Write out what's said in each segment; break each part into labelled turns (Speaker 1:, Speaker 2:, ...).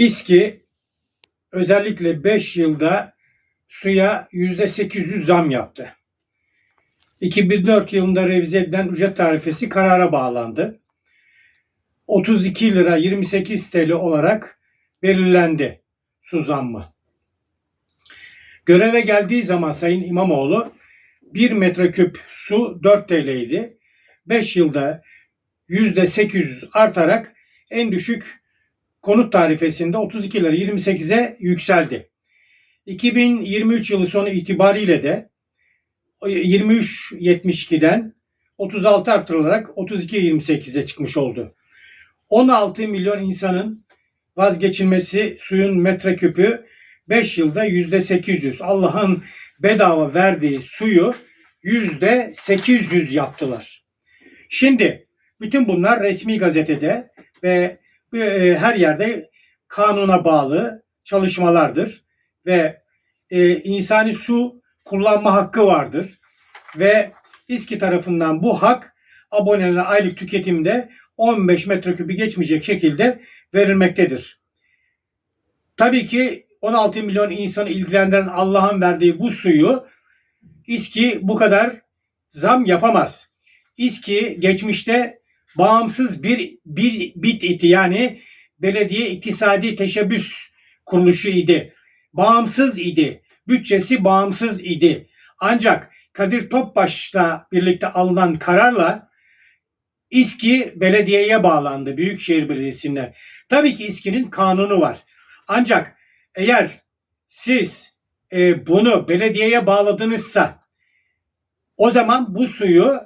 Speaker 1: İSKİ özellikle 5 yılda suya %800 zam yaptı. 2004 yılında revize edilen ücret tarifesi karara bağlandı. 32 lira 28 TL olarak belirlendi su zammı. Göreve geldiği zaman Sayın İmamoğlu 1 metreküp su 4 TL idi. 5 yılda %800 artarak en düşük konut tarifesinde 32 lira 28'e yükseldi. 2023 yılı sonu itibariyle de 23.72'den 36 artırılarak 32.28'e çıkmış oldu. 16 milyon insanın vazgeçilmesi suyun metreküpü 5 yılda %800. Allah'ın bedava verdiği suyu %800 yaptılar. Şimdi bütün bunlar resmi gazetede ve e, her yerde kanuna bağlı çalışmalardır ve e, insani su kullanma hakkı vardır ve İSKİ tarafından bu hak abonelere aylık tüketimde 15 metreküpü geçmeyecek şekilde verilmektedir. Tabii ki 16 milyon insanı ilgilendiren Allah'ın verdiği bu suyu İSKİ bu kadar zam yapamaz. İSKİ geçmişte bağımsız bir, bir bit iti yani belediye iktisadi teşebbüs kuruluşu idi. Bağımsız idi. Bütçesi bağımsız idi. Ancak Kadir Topbaş'la birlikte alınan kararla İSKİ belediyeye bağlandı. Büyükşehir Belediyesi'ne. Tabii ki İSKİ'nin kanunu var. Ancak eğer siz e, bunu belediyeye bağladınızsa o zaman bu suyu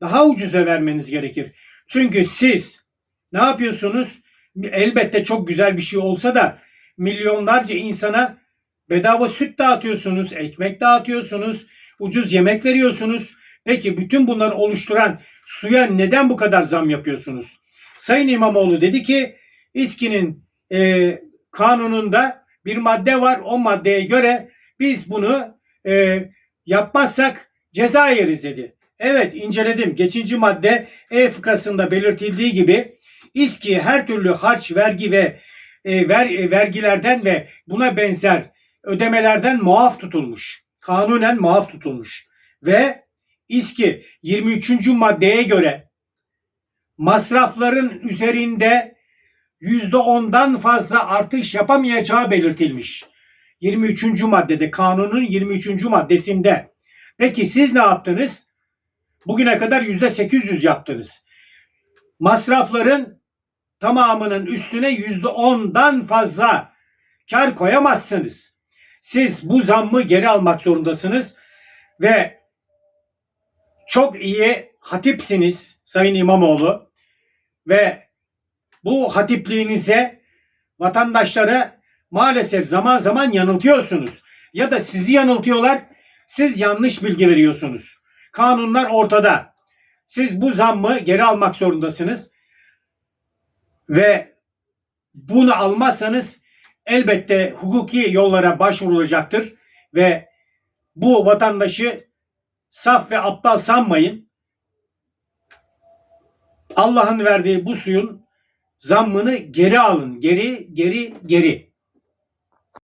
Speaker 1: daha ucuza vermeniz gerekir. Çünkü siz ne yapıyorsunuz? Elbette çok güzel bir şey olsa da milyonlarca insana bedava süt dağıtıyorsunuz, ekmek dağıtıyorsunuz, ucuz yemek veriyorsunuz. Peki bütün bunları oluşturan suya neden bu kadar zam yapıyorsunuz? Sayın İmamoğlu dedi ki İSKİ'nin e, kanununda bir madde var. O maddeye göre biz bunu e, yapmazsak ceza yeriz dedi. Evet inceledim. Geçinci madde E fıkrasında belirtildiği gibi İSKİ her türlü harç, vergi ve e, ver, e, vergilerden ve buna benzer ödemelerden muaf tutulmuş. Kanunen muaf tutulmuş. Ve İSKİ 23. maddeye göre masrafların üzerinde %10'dan fazla artış yapamayacağı belirtilmiş. 23. maddede kanunun 23. maddesinde. Peki siz ne yaptınız? Bugüne kadar %800 yaptınız. Masrafların tamamının üstüne %10'dan fazla kar koyamazsınız. Siz bu zammı geri almak zorundasınız ve çok iyi hatipsiniz Sayın İmamoğlu ve bu hatipliğinize vatandaşları maalesef zaman zaman yanıltıyorsunuz. Ya da sizi yanıltıyorlar, siz yanlış bilgi veriyorsunuz. Kanunlar ortada. Siz bu zammı geri almak zorundasınız. Ve bunu almazsanız elbette hukuki yollara başvurulacaktır ve bu vatandaşı saf ve aptal sanmayın. Allah'ın verdiği bu suyun zammını geri alın. Geri, geri, geri.